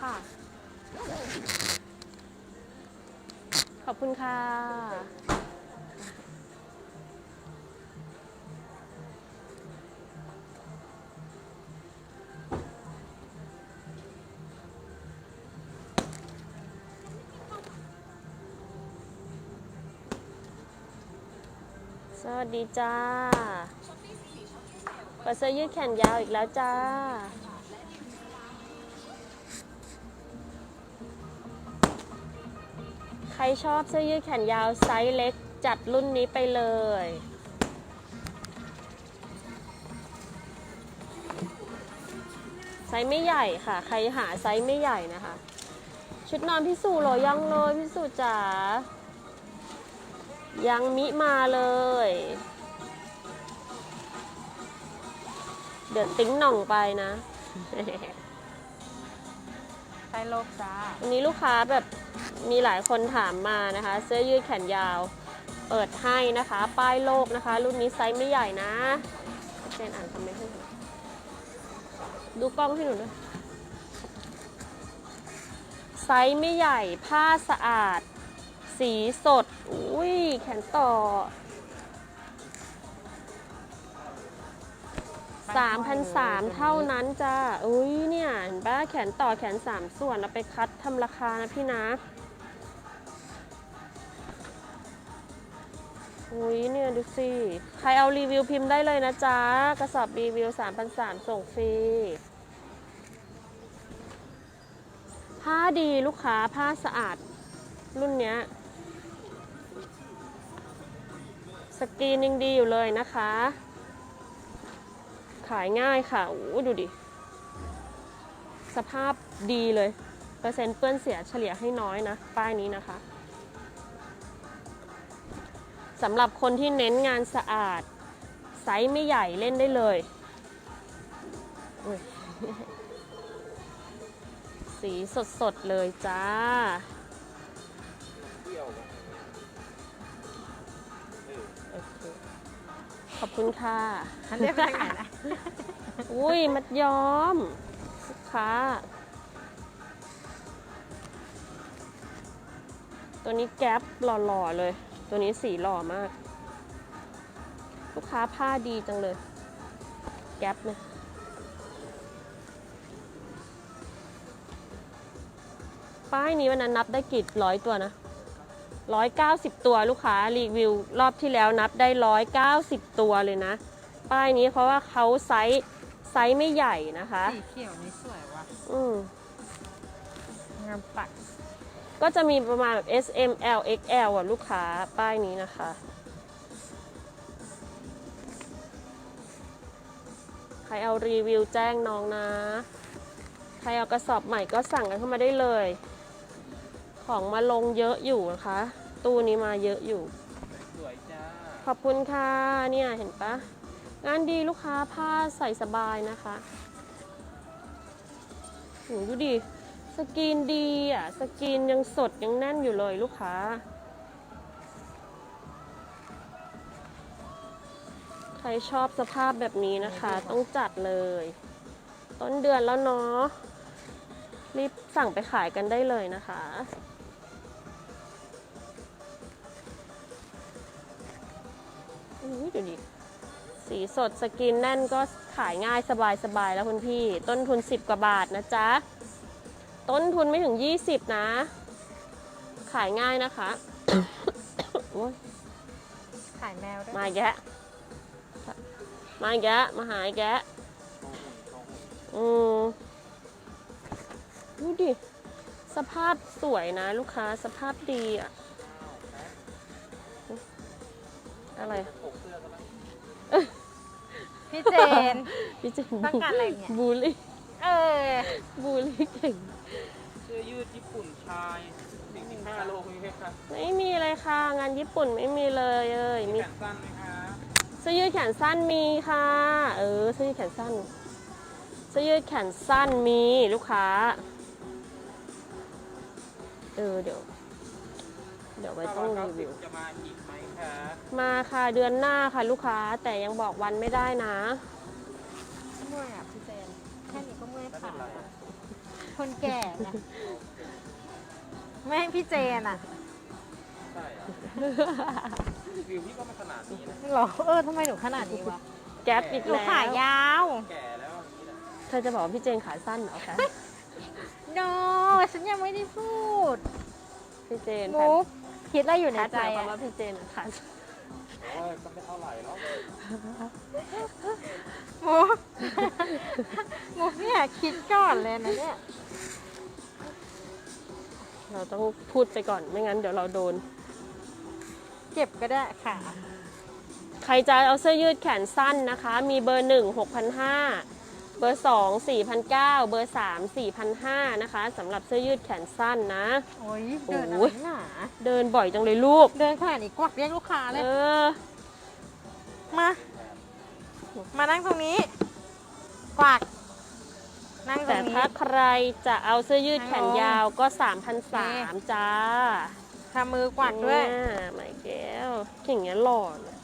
ค่ะ ขอบคุณค่ะ สวัสดีจ้าเปิดเสื้อยืดแขนยาวอีกแล้วจ้า ใครชอบเสื้อยืดแขนยาวไซส์เล็กจัดรุ่นนี้ไปเลย ไซส์ไม่ใหญ่ค่ะ ใครหาไซส์ไม่ใหญ่นะคะ ชุดนอนพี่สู่เหรอยังเลยพี่สู่จ๋ายังมิมาเลย เดี๋ยวติ้งหน่องไปนะไซโลกจ้าวันนี้ลูกค้าแบบ มีหลายคนถามมานะคะ เสื้อยืดแขนยาว เปิดให้นะคะ ป้ายโลกนะคะ รุ่นนี้ไซส์ไม่ใหญ่นะเจนอ่านคอมเมนต์ให้หน่อยดูกล้องให้หนูด้วยไซส์ไม่ใหญ่ผ้าสะอาด สีสด อุ้ยแขนต่อ 3,300เท่านั้นจ้าอุ้ยเนี่ยเห็นปะแขนต่อแขน 3 ส่วนเราไปคัดทำราคานะพี่นะ อุ้ยเนี่ยดูสิ ใครเอารีวิวพิมพ์ได้เลยนะจ๊ะ กระสอบรีวิว3,300ส่งฟรีผ้าดีลูกค้าผ้าสะอาด รุ่นเนี้ยสกรีนยังดีอยู่เลยนะคะ ขายง่ายค่ะโอ้ดูดิ สภาพดีเลย เปอร์เซ็นต์เปื้อนเสียเฉลี่ยให้น้อยนะ ป้ายนี้นะคะสำหรับคนที่เน้นงานสะอาด ไซส์ไม่ใหญ่เล่นได้เลยยสีสดๆเลยจ้า ขอบคุณค่ะอันเรียกไปไหนนะอุ้ยมัดย้อมลูกค้า ตัวนี้แก๊ปหล่อๆเลย ตัวนี้สีหล่อมาก ลูกค้าผ้าดีจังเลย แก๊ปเนี่ยป้ายนี้วันนั้นนับได้กี่ร้อยตัวนะ ร้อยเก้าสิบตัวลูกค้ารีวิวรอบที่แล้วนับได้ร้อยเก้าสิบตัวเลยนะ ป้ายนี้เพราะว่าเขาไซส์ไซส์ไม่ใหญ่นะคะสีเขียวนี่สวยว่ะอืมงามปัดก็จะมีประมาณแบบ S M L X L อะลูกค้าป้ายนี้นะคะ ใครเอารีวิวแจ้งน้องนะ ใครเอากระสอบใหม่ก็สั่งกันเข้ามาได้เลย ของมาลงเยอะอยู่นะคะ ตู้นี้มาเยอะอยู่ สวยจ้า ขอบคุณค่ะ เนี่ยเห็นปะงานดีลูกค้าผ้าใส่สบายนะคะโหดูดิ สกรีนดีอะ สกรีนยังสดยังแน่นอยู่เลยลูกค้า ใครชอบสภาพแบบนี้นะคะ ต้องจัดเลย ต้นเดือนแล้วเนาะรีบสั่งไปขายกันได้เลยนะคะ อุ้ยดูดิ สีสดสกินแน่นก็ขายง่ายสบายๆแล้วคุณพี่ ต้นทุน 10 กว่าบาทนะจ๊ะ ต้นทุนไม่ถึง 20 นะ ขายง่ายนะคะโอ๊ยขายแมวด้วย มาอีกแกะมาอีกแกะมาหาอีกแกะอืมดูดิ สภาพสวยนะ ลูกค้าสภาพดีอะ อะไร พี่เจน พี่เจนต้องการอะไรเนี่ย บูลลี่เออ บูลลี่เก่ง เสื้อยืดญี่ปุ่นชาย45โลมีไหมครับไม่มีเลยค่ะ งานญี่ปุ่นไม่มีเลยเอ้ยมีมีแขนสั้นไหมคะเสื้อยืดแขนสั้นมีค่ะ เออเสื้อยืดแขนสั้นเสื้อยืดแขนสั้นมีลูกค้า เออเดี๋ยว เดี๋ยวไว้ต้องรีวิว จะมาอีกไหมคะมาค่ะเดือนหน้าค่ะลูกค้าแต่ยังบอกวันไม่ได้นะ เมื่อยอะพี่เจนแค่นี้ก็เมื่อยไม่เป็ขานไรแล้วคนแก่ไงแม่งพี่เจนอะใช่อะวิวพี่ก็ไม่ขนาดนี้นะ หรอเออทำไมหนูขนาดนี้วะแก๊ปอีกหนูแล้วขายาว แก่แล้วอย่างนี้แหละเธอจะบอกว่าพี่เจนขาสั้นเหรอคะโนฉันยังไม่ได้พูดพี่เจนมุก คิดอะไรอยู่แพในทใจหมายความอะว่าพี่เจนขาสั้นโอ้ยก็ไม่เท่าไหร่แล้วมุกมุกเนี่ยคิดก่อนเลยนะเนี่ย เราต้องพูดไปก่อนไม่งั้นเดี๋ยวเราโดน เก็บก็ได้ค่ะ ใครจะเอาเสื้อยืดแขนสั้นนะคะ มีเบอร์หนึ่งหกพันห้า เบอร์สองสี่พันเก้าเบอร์สามสี่พันห้านะคะสำหรับเสื้อยืดแขนสั้นนะ โอ้ยเดินโอ้อะไรยหนาเดินบ่อยจังเลยลูก เดินขนาดนี้กวักเรียกลูกค้าเลย เออ มา มานั่งตรงนี้ กวัก นั่งตรแต่งนี้ ถ้าใครจะเอาเสื้อยืดแขนยาวก็โอเค3,003จ้าทำมือกวักด้วยเนี่ยไม่แก้วอย่างเงี้ยหล่อนะ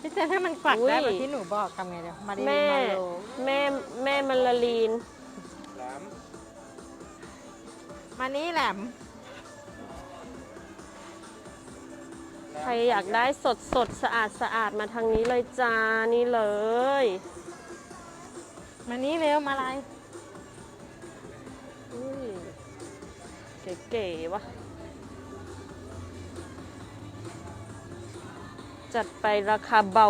พี่เจนให้มันกวักได้อุ้ยแบบที่หนูบอกทำไงเดี๋ยวมาดีแม่มาโลแม่แม่มันละลีน แหลมมานี่แหลมใครอยากได้สดสดสะอาดสะอาดมาทางนี้เลยจ้านี่เลย มานี่เร็วมาอะไรอุ้ยเก๋ๆวะ จัดไปราคาเบา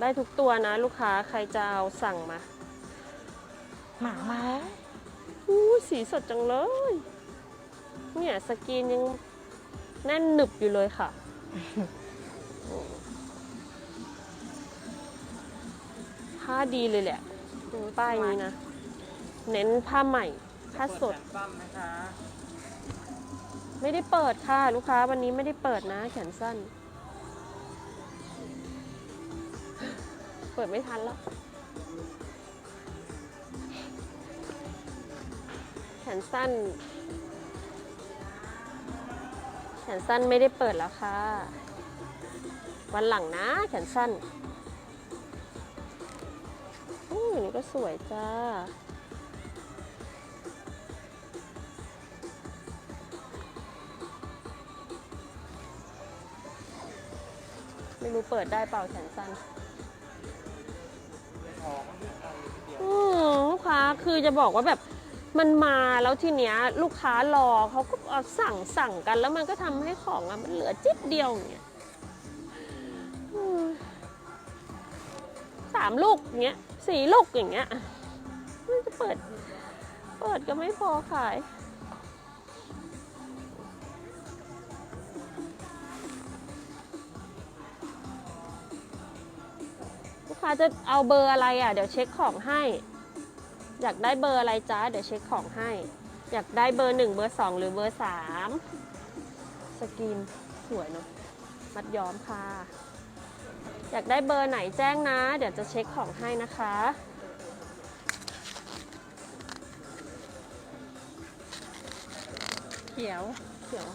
ได้ทุกตัวนะลูกค้าใครจะเอาสั่งมา หมามาอู้สีสดจังเลย เนี่ยสกรีนยังแน่นหนึบอยู่เลยค่ะ ผ้าดีเลยแหละ ป้ายนี้นะ เน้นผ้าใหม่ผ้าสดเปิแขนสั้นไหมคะ ไม่ได้เปิดค่ะ ลูกค้าวันนี้ไม่ได้เปิดนะ แขนสั้น เปิดไม่ทันแล้ว แขนสั้น แขนสั้นไม่ได้เปิดแล้วค่ะ วันหลังนะ แขนสั้นอู้ยนี่ก็สวยจ้า ไม่รู้เปิดได้เปล่าแขนสั้นทองมันคืออะไรนิดเดียวอืมลูกค้าคือจะบอกว่าแบบมันมาแล้วทีเนี้ยลูกค้ารอเขาก็เอาสั่งสั่งกัน แล้วมันก็ทำให้ของอะมันเหลือจิ๊บเดียวอย่างเงี้ยอืมสามลูกอย่างเงี้ยสี่ลูกอย่างเงี้ยมันจะเปิด เปิดก็ไม่พอขาย ค้าจะเอาเบอร์อะไรอะ เดี๋ยวเช็คของให้ อยากได้เบอร์อะไรจ้าเดี๋ยวเช็คของให้ อยากได้เบอร์หนึ่งเบอร์สองหรือเบอร์สามสกรีนสวยเนาะมัดย้อมค่ะ อยากได้เบอร์ไหนแจ้งนะ เดี๋ยวจะเช็คของให้นะคะเขียวเดี๋ยว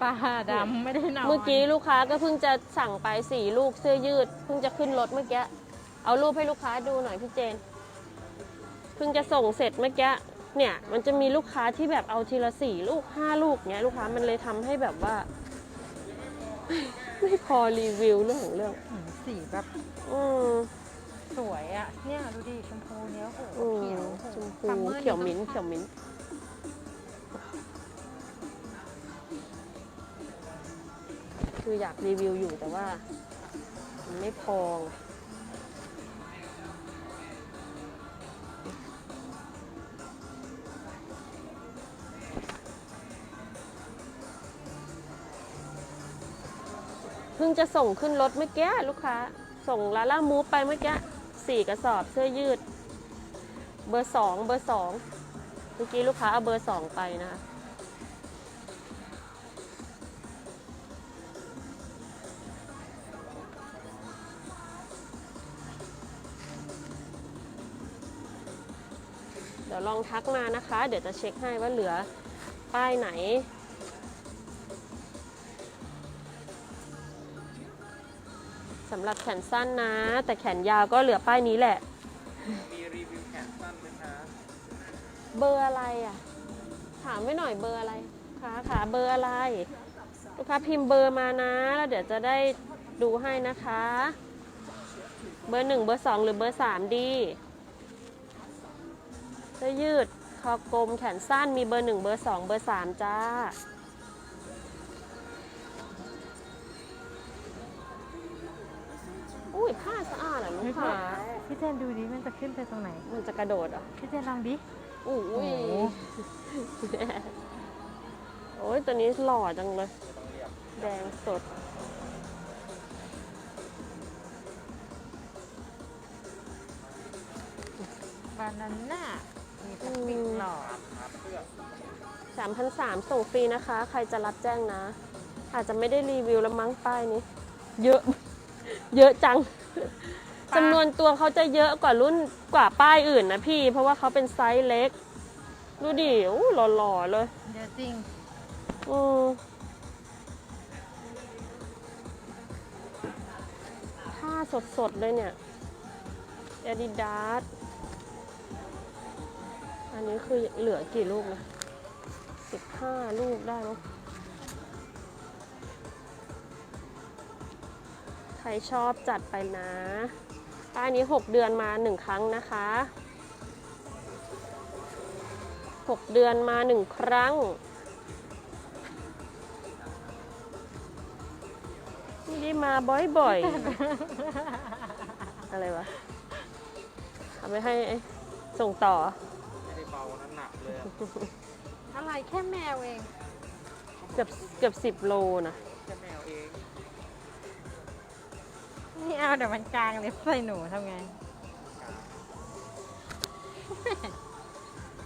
ปลาดำไม่ได้นอนเมื่อกี้ลูกค้าก็เพิ่งจะสั่งไปสี่ลูกเสื้อยืด เพิ่งจะขึ้นรถเมื่อกี้ เอารูปให้ลูกค้าดูหน่อยพี่เจน เพิ่งจะส่งเสร็จเมื่อกี้ เนี่ย มันจะมีลูกค้าที่แบบเอาทีละสี่ลูกห้าลูกเนี้ยลูกค้ามันเลยทำให้แบบว่า ไม่พอรีวิวเรื่องของเรื่องอืมสีแบบอืมสวยอะเนี่ยดูดิชมพูเนี้ยโอ้โหอืมเขียวชมซัพูมมอร์เขียวก็มิ้นท์เขียวมิ้น คืออยากรีวิวอยู่แต่ว่ามันไม่พอเพิ่งจะส่งขึ้นรถเมื่อกี้ลูกค้า ส่งลาล่ามูฟไปเมื่อกี้สี่กระสอบเสื้อยืด เบอร์สองเบอร์สองเมื่อกี้ลูกค้าเอาเบอร์สองไปนะคะ ดี๋ยวลองทักมานะคะ เดี๋ยวจะเช็คให้ว่าเหลือป้ายไหน สำหรับแขนสั้นนะ แต่แขนยาวก็เหลือป้ายนี้แหละ มีรีวิวแขนสั้นไหมคะเบอร์อะไรอะ ถามไว้หน่อยเบอร์อะไรคะขาเบอร์อะไร ลูกค้าพิมพ์เบอร์มานะ แล้วเดี๋ยวจะได้ดูให้นะคะ เบอร์หนึ่งเบอร์สองหรือเบอร์สามดี เสื้อยืดคอกลมแขนสั้นมีเบอร์หนึ่งเบอร์สองเบอร์สามจ้า อุ้ยผ้าสะอาดอะลูกค้าพี่เจนดูดิมันจะขึ้นไปตรงไหน มันจะกระโดดเหรอะพี่เจนลองดิ อุ้โอ้ยโหโอ้ยตัวนี้หล่อจังเลยต้องเรียบแดงสด บานาน่ามีกระ ปิกหล่อครับเสื้อ3,300ส่งฟรีนะคะ ใครจะรับแจ้งนะ อาจจะไม่ได้รีวิวแล้วมั้งป้ายนี้ เยอะ เยอะจังจำนวนตัวเขาจะเยอะกว่ารุ่นกว่าป้ายอื่นนะพี่ เพราะว่าเขาเป็นไซส์เล็ก ดูดิอู้หล่อๆเลยเดี๋ยวจริงอืมผ้าสดๆเลยเนี่ย Adidas อันนี้คือเหลือกี่ลูกนะสิบห้าลูกได้มั้งใครชอบจัดไปนะป้ายนี้ 6 เดือนมาหนึ่งครั้งนะคะ 6 เดือนมาหนึ่งครั้งไม่ได้มาบ่อยๆ อะไรวะเอาไปให้ส่งต่อไม่ได้ เบาน้ำหนักเลยอะอะไรแค่แมวเอง เกือบเกือบสิบโลนะแค่แมวเองนี่เอาเดี๋ยวมันกลางเล็บใส่หนูทำไง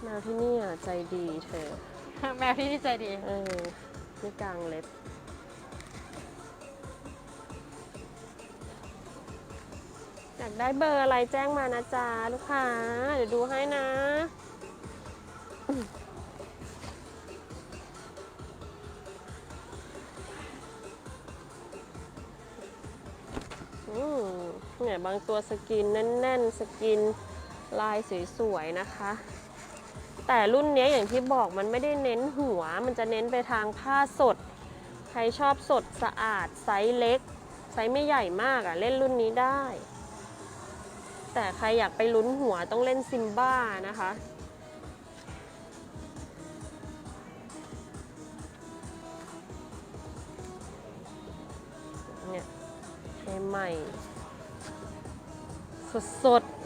แมวที่นี่อะใจดีเธอ แมวที่นี่ใจดี เออไม่กลางเล็บ อยากได้เบอร์อะไรแจ้งมานะจ๊ะลูกค้า เดี๋ยวดูให้นะอืม เนี่ยบางตัวสกินแน่นๆ สกินลายสวยๆนะคะ แต่รุ่นเนี้ยอย่างที่บอกมันไม่ได้เน้นหัว มันจะเน้นไปทางผ้าสด ใครชอบสดสะอาดไซส์เล็ก ไซส์ไม่ใหญ่มากอะ่ะ เล่นรุ่นนี้ได้ แต่ใครอยากไปลุ้นหัวต้องเล่นซิมบ้านะคะ ใหม่ๆสดๆ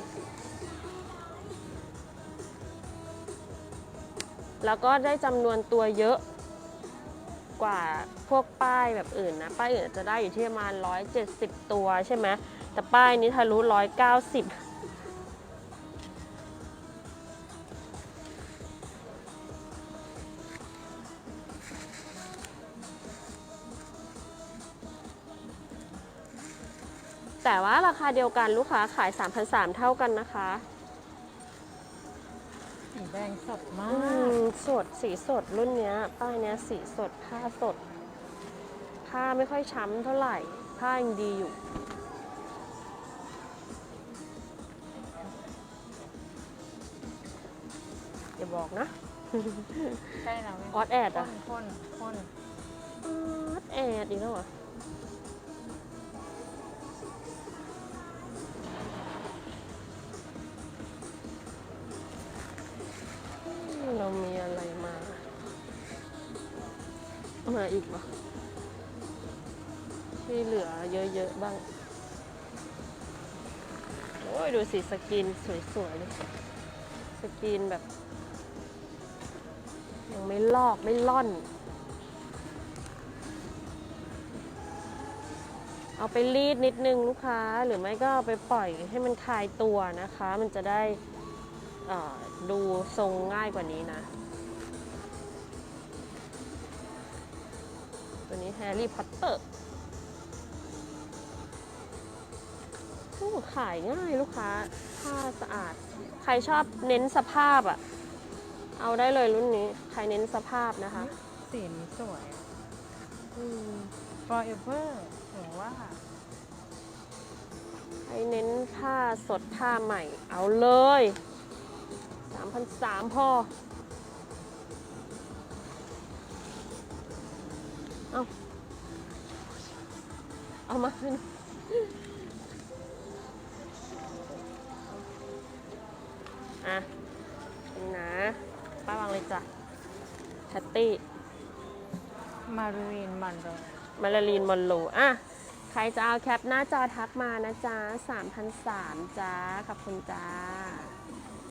แล้วก็ได้จำนวนตัวเยอะกว่าพวกป้ายแบบอื่นนะ ป้ายอื่นจจะได้อยู่ที่ประมาณ 170 ตัวใช่ไหมแต่ป้ายนี้ทะลุ 190 แต่ว่าราคาเดียวกันลูกค้าขาย 3,300 เท่ากันนะคะสีแดงสดมาอืกมสดสีสดรุ่นเนี้ย ป้ายเนี้ยสีสดผ้าสด ผ้าไม่ค่อยช้ำเท่าไหร่ ผ้ายังดีอยู่ อย่าบอกนะ ใช่แล้วออดแอดพ่อะนพ่นพ่นออดแอดอีกแล้วเหรอ เรามีอะไรมา มาอีกวะที่เหลือเยอะ ๆ บ้าง โอ้ย ดูสิ สกินสวย ๆ เลย สกินแบบ ยังไม่ลอกไม่ล่อน เอาไปรีดนิดนึงลูกค้า หรือไม่ก็เอาไปปล่อยให้มันคลายตัวนะคะ มันจะได้อ่อ ดูทรงง่ายกว่านี้นะ ตัวนี้แฮร์รี่พอตเตอร์ขายง่ายลูกค้าผ้าสะอาด ใครชอบเน้นสภาพอะ่ะ เอาได้เลยรุ่นนี้ ใครเน้นสภาพนะคะ สีนี้สวยอืม forever หนูว่ารเน้นผ้าสดผ้าใหม่ เอาเลยสามพันสามพอ เอาเอามาขึ้นอะนี่นะ ป้าวางเลยจ้ะแพตตี้ มารีนมันเลยมาลาลีนมอนโลอะ ใครจะเอาแคปหน้าจอทักมานะจ๊ะ3,003จ้าขอบคุณจ้า